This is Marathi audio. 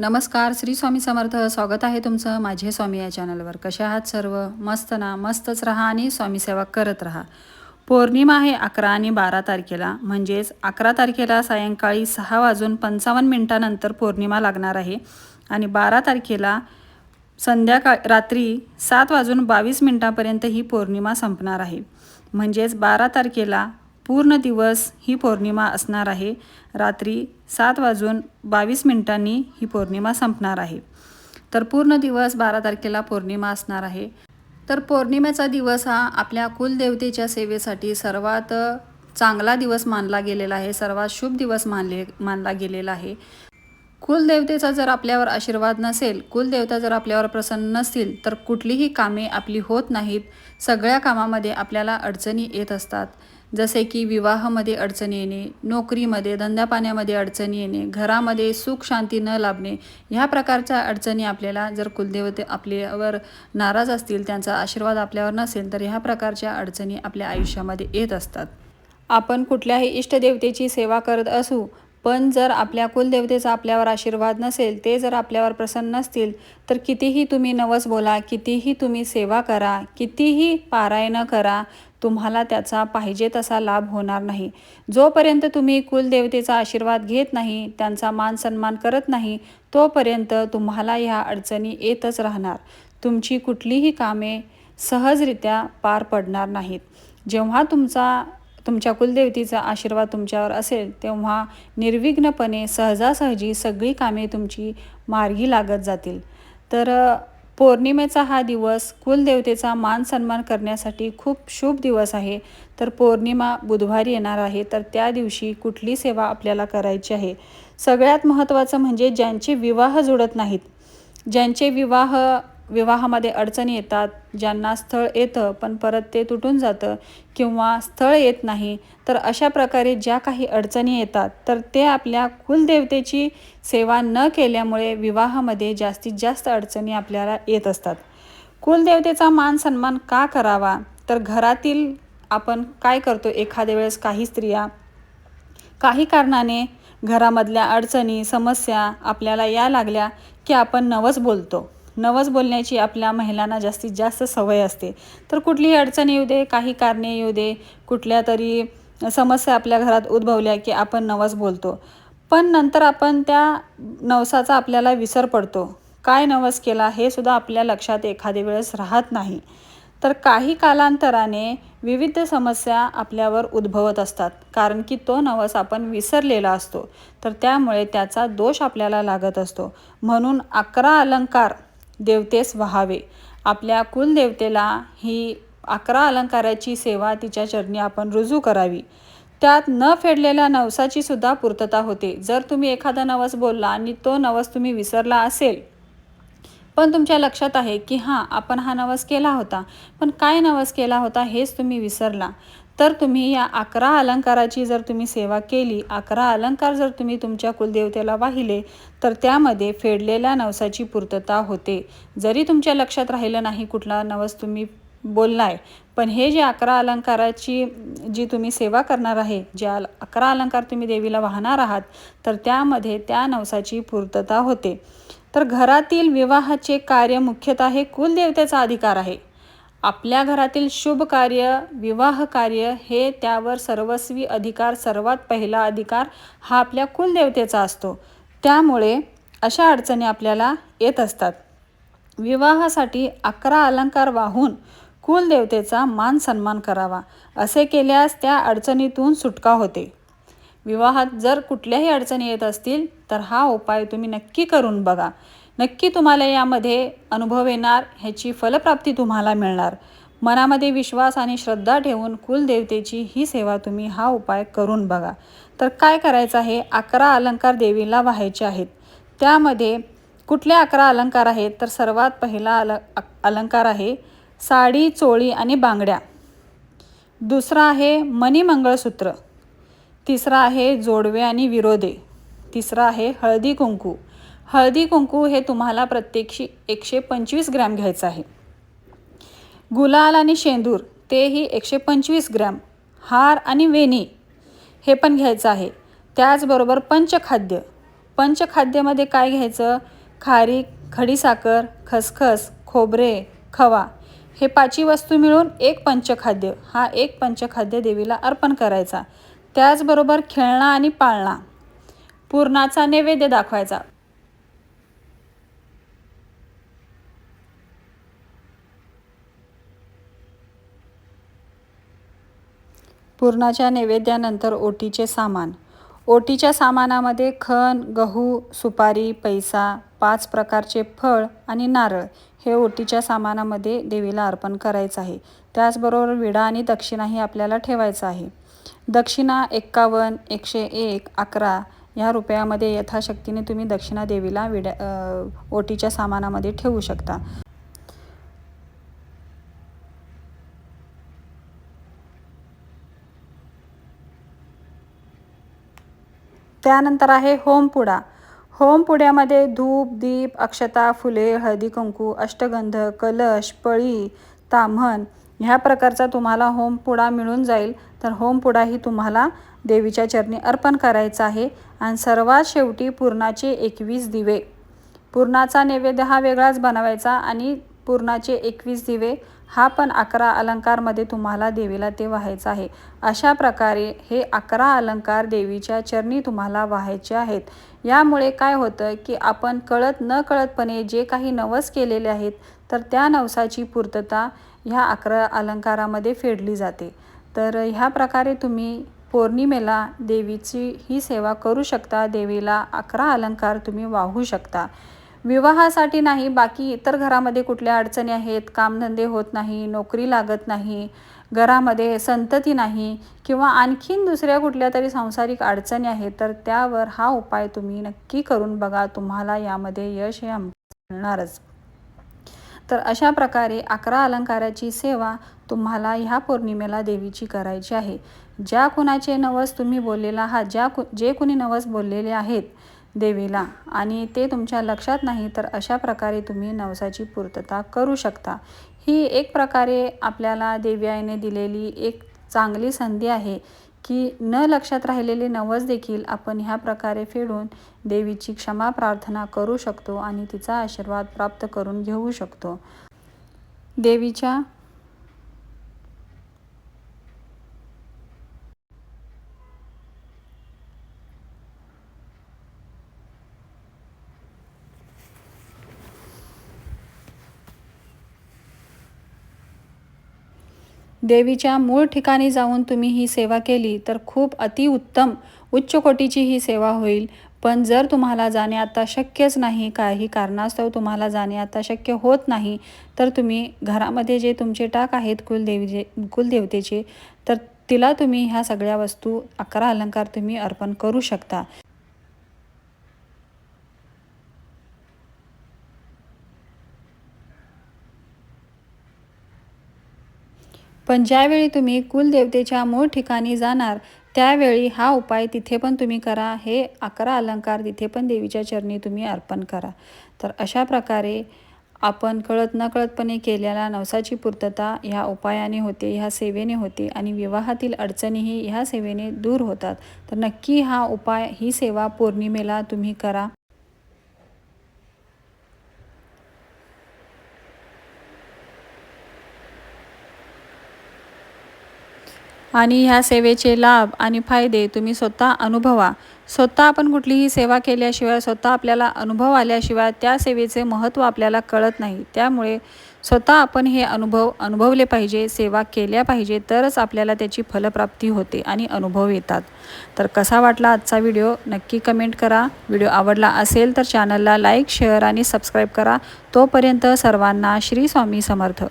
नमस्कार श्री स्वामी समर्थ. स्वागत आहे तुमचं माझे स्वामी या चॅनलवर. कशा आहात सर्व? मस्त ना? मस्तच राहा आणि स्वामी सेवा करत राहा. पौर्णिमा आहे अकरा आणि बारा तारखेला. म्हणजेच अकरा तारखेला सायंकाळी सहा वाजून पंचावन्न मिनिटानंतर पौर्णिमा लागणार आहे. आणि बारा तारखेला संध्याकाळ रात्री सात वाजून बावीस मिनिटापर्यंत ही पौर्णिमा संपणार आहे. म्हणजेच बारा तारखेला पूर्ण दिवस ही पौर्णिमा असणार आहे. रात्री सात वाजून बावीस मिनिटांनी ही पौर्णिमा संपणार आहे. तर पूर्ण दिवस बारा तारखेला पौर्णिमा असणार आहे. तर पौर्णिमेचा दिवस हा आपल्या कुलदेवतेच्या सेवेसाठी सर्वात चांगला दिवस मानला गेलेला आहे. सर्वात शुभ दिवस मानले मानला गेलेला आहे. कुलदेवतेचा जर आपल्यावर आशीर्वाद नसेल कुलदेवता जर आपल्यावर प्रसन्न नसतील तर कुठलीही कामे आपली होत नाहीत. सगळ्या कामामध्ये आपल्याला अडचणी येत असतात. जसे की विवाहामध्ये अडचणी येणे नोकरीमध्ये धंद्यापाण्यामध्ये अडचणी येणे घरामध्ये सुख शांती न लाभणे ह्या प्रकारच्या अडचणी आपल्याला जर कुलदेवते आपल्यावर नाराज असतील त्यांचा आशीर्वाद आपल्यावर नसेल तर ह्या प्रकारच्या अडचणी आपल्या आयुष्यामध्ये येत असतात. आपण कुठल्याही इष्टदेवतेची सेवा करत असू पण जर आपल्या कुलदेवतेचा आपल्यावर आशीर्वाद नसेल ते जर आपल्यावर प्रसन्न नसतील तर कितीही तुम्ही नवस बोला कितीही तुम्ही सेवा करा कितीही पारायणं करा तुम्हाला त्याचा पाहिजे तसा लाभ होणार नाही. जोपर्यंत तुम्ही कुलदेवतेचा आशीर्वाद घेत नाही त्यांचा मान सन्मान करत नाही तोपर्यंत तुम्हाला ह्या अडचणी येतच राहणार. तुमची कुठलीही कामे सहजरित्या पार पडणार नाहीत. जेव्हा तुमचा तुमच्या कुलदेवतीचा आशीर्वाद तुमच्यावर असेल तेव्हा निर्विघ्नपणे सहजासहजी सगळी कामे तुमची मार्गी लागत जातील. तर पौर्णिमेचा हा दिवस कुलदेवतेचा मान सन्मान करण्यासाठी खूप शुभ दिवस आहे. तर पौर्णिमा बुधवारी येणार आहे तर त्या दिवशी कुठली सेवा आपल्याला करायची आहे? सगळ्यात महत्त्वाचं म्हणजे ज्यांचे विवाह जुळत नाहीत. ज्यांचे विवाह विवाहामध्ये अडचणी येतात ज्यांना स्थळ येतं पण परत ते तुटून जातं किंवा स्थळ येत नाही तर अशा प्रकारे ज्या काही अडचणी येतात तर ते आपल्या कुलदेवतेची सेवा न केल्यामुळे विवाहामध्ये जास्तीत जास्त अडचणी आपल्याला येत असतात. कुलदेवतेचा मान सन्मान का करावा? तर घरातील आपण काय करतो? एखाद्या वेळेस काही स्त्रिया काही कारणाने घरामधल्या अडचणी समस्या आपल्याला या लागल्या की आपण नवस बोलतो. नवस बोलण्याची आपल्या महिलांना जास्तीत जास्त सवय असते. तर कुठलीही अडचण येऊ दे काही कारणे येऊ दे कुठल्या तरी समस्या आपल्या घरात उद्भवल्या की आपण नवस बोलतो. पण नंतर आपण त्या नवसाचा आपल्याला विसर पडतो. काय नवस केला हे सुद्धा आपल्या लक्षात एखाद्या वेळेस राहत नाही. तर काही कालांतराने विविध समस्या आपल्यावर उद्भवत असतात. कारण की तो नवस आपण विसरलेला असतो. तर त्यामुळे त्याचा दोष आपल्याला लागत असतो. म्हणून अकरा अलंकार देवतेस व्हावे. आपल्या कुलदेवतेला ही अकरा अलंकाराची सेवा तिच्या चरणी आपण रुजू करावी. त्यात न फेडलेल्या नवसाची सुद्धा पूर्तता होते. जर तुम्ही एखादा नवस बोलला आणि तो नवस तुम्ही विसरला असेल. पण तुमच्या लक्षात आहे की हां आपण हा नवस केला होता. पण काय नवस केला होता हेच तुम्ही विसरला. तर तुम्ही या अकरा अलंकाराची जर तुम्ही सेवा केली अकरा अलंकार जर तुम्ही तुमच्या कुलदेवतेला वाहिले तर त्यामध्ये फेडलेल्या नवसाची पूर्तता होते. जरी तुमच्या लक्षात राहिलं नाही कुठला नवस तुम्ही बोललाय पण हे जे अकरा अलंकाराची जी तुम्ही सेवा करणार आहे ज्या अकरा अलंकार तुम्ही देवीला वाहणार आहात तर त्यामध्ये त्या नवसाची पूर्तता होते. तर घरातील विवाहाचे कार्य मुख्यतः हे कुलदेवतेचा अधिकार आहे. आपल्या घरातील शुभ कार्य विवाह कार्य हे त्यावर सर्वस्वी अधिकार सर्वात पहिला अधिकार हा आपल्या कुलदेवतेचा असतो. त्यामुळे अशा अडचणी आपल्याला येत असतात. विवाहासाठी अकरा अलंकार वाहून कुलदेवतेचा मान सन्मान करावा असे केल्यास त्या अडचणीतून सुटका होते. विवाहात जर कुठल्याही अडचणी येत असतील तर हा उपाय तुम्ही नक्की करून बघा. नक्की तुम्हाला यामध्ये अनुभव येणार ह्याची फलप्राप्ती तुम्हाला मिळणार. मनामध्ये विश्वास आणि श्रद्धा ठेवून कुलदेवतेची ही सेवा तुम्ही हा उपाय करून बघा. तर काय करायचं आहे? अकरा अलंकार देवीला व्हायचे आहेत. त्यामध्ये कुठले अकरा अलंकार आहेत? तर सर्वात पहिला अल अलंकार आहे साडी चोळी आणि बांगड्या. दुसरा आहे मणिमंगळसूत्र तिसरा आहे जोडवे आणि विरोधे. तिसरा आहे हळदी कुंकू. हळदी कुंकू हे तुम्हाला प्रत्येकी एकशे पंचवीस ग्रॅम घ्यायचं आहे. गुलाल आणि शेंदूर तेही एकशे पंचवीस ग्रॅम. हार आणि वेणी हे पण घ्यायचं आहे. त्याचबरोबर पंचखाद्य. पंचखाद्यामध्ये काय घ्यायचं? खारीक खडीसाखर खसखस खोबरे खवा हे पाचही वस्तू मिळून एक पंचखाद्य हा एक पंचखाद्य देवीला अर्पण करायचा. त्याचबरोबर खेळणा आणि पाळणा. पूर्णाचा नैवेद्य दाखवायचा. पूर्णाच्या नैवेद्यानंतर ओटीचे सामान. ओटीच्या सामानामध्ये खण गहू सुपारी पैसा पाच प्रकारचे फळ आणि नारळ हे ओटीच्या सामानामध्ये देवीला अर्पण करायचं आहे. त्याचबरोबर विडा आणि दक्षिणाही आपल्याला ठेवायचं आहे. दक्षिणा एक्कावन्न एकशे एक अकरा ह्या रुपयामध्ये यथाशक्तीने तुम्ही दक्षिणा देवीला विड्या ओटीच्या सामानामध्ये ठेवू शकता. त्यानंतर आहे होमपुडा. होमपुड्यामध्ये धूप दीप अक्षता फुले हळदी कुंकू अष्टगंध कलश पळी ताम्हण ह्या प्रकारचा तुम्हाला होमपुडा मिळून जाईल. तर होमपुडाही तुम्हाला देवीच्या चरणी अर्पण करायचा आहे. आणि सर्वात शेवटी पूर्णाचे एकवीस दिवे. पूर्णाचा नैवेद्य हा वेगळाच बनवायचा आणि पूर्णाचे एकवीस दिवे हा पण अकरा अलंकारमध्ये तुम्हाला देवीला ते व्हायचं आहे. अशा प्रकारे हे अकरा अलंकार देवीच्या चरणी तुम्हाला व्हायचे आहेत. यामुळे काय होतं की आपण कळत न कळतपणे जे काही नवस केलेले आहेत तर त्या नवसाची पूर्तता ह्या अकरा अलंकारामध्ये फेडली जाते. तर ह्या प्रकारे तुम्ही पौर्णिमेला देवीची ही सेवा करू शकता. देवीला अकरा अलंकार तुम्ही वाहू शकता. विवाहासाठी नाही बाकी इतर घरामध्ये कुठल्या अडचणी आहेत कामधंदे होत नाही नोकरी लागत नाही घरामध्ये संतती नाही किंवा आणखीन दुसऱ्या कुठल्या तरी सांसारिक अडचणी आहेत तर त्यावर हा उपाय तुम्ही नक्की करून बघा. तुम्हाला यामध्ये यश हे मिळणारच. तर अशा प्रकारे अकरा अलंकाराची सेवा तुम्हाला ह्या पौर्णिमेला देवीची करायची आहे. ज्या कुणाचे नवस तुम्ही बोललेला आहात ज्या कु जे कुणी नवस बोललेले आहेत देवीला. आणि ते तुमच्या लक्षात नाही तर अशा प्रकारे तुम्ही नवसाची पूर्तता करू शकता. ही एक प्रकारे आपल्याला देवी आईने दिलेली एक चांगली संधी आहे की न लक्षात राहिलेले नवस देखील आपण ह्या प्रकारे फेडून देवीची क्षमा प्रार्थना करू शकतो आणि तिचा आशीर्वाद प्राप्त करून घेऊ शकतो. देवीच्या देवीच्या मूळ ठिकाणी जाऊन तुम्ही ही सेवा केली तर खूप अतिउत्तम उच्च कोटीची ही सेवा होईल. पण जर तुम्हाला जाणे आता शक्यच नाही काही कारणास्तव तुम्हाला जाणे आता शक्य होत नाही तर तुम्ही घरामध्ये जे तुमचे टाक आहेत कुलदेवीचे कुलदेवतेचे तर तिला तुम्ही ह्या सगळ्या वस्तू अकरा अलंकार तुम्ही अर्पण करू शकता. पण ज्यावेळी तुम्ही कुलदेवतेच्या मूळ ठिकाणी जाणार त्यावेळी हा उपाय तिथे पण तुम्ही करा हे अकरा अलंकार तिथे पण देवीच्या चरणी तुम्ही अर्पण करा. तर अशा प्रकारे आपण कळत नकळतपणे केलेल्या नवसाची पूर्तता ह्या उपायाने होते ह्या सेवेने होते आणि विवाहातील अडचणीही ह्या सेवेने दूर होतात. तर नक्की हा उपाय ही सेवा पौर्णिमेला तुम्ही करा. आणि ह्या सेवेचे लाभ आणि फायदे तुम्ही स्वतः अनुभवा. स्वतः आपण कुठलीही सेवा केल्याशिवाय स्वतः आपल्याला अनुभव आल्याशिवाय त्या सेवेचे महत्त्व आपल्याला कळत नाही. त्यामुळे स्वतः आपण हे अनुभव अनुभवले पाहिजे सेवा केल्या पाहिजे तरच आपल्याला त्याची फलप्राप्ती होते आणि अनुभव येतात. तर कसा वाटला आजचा व्हिडिओ? नक्की कमेंट करा. व्हिडिओ आवडला असेल तर चॅनलला लाईक शेअर आणि सबस्क्राईब करा. तोपर्यंत सर्वांना श्री स्वामी समर्थ.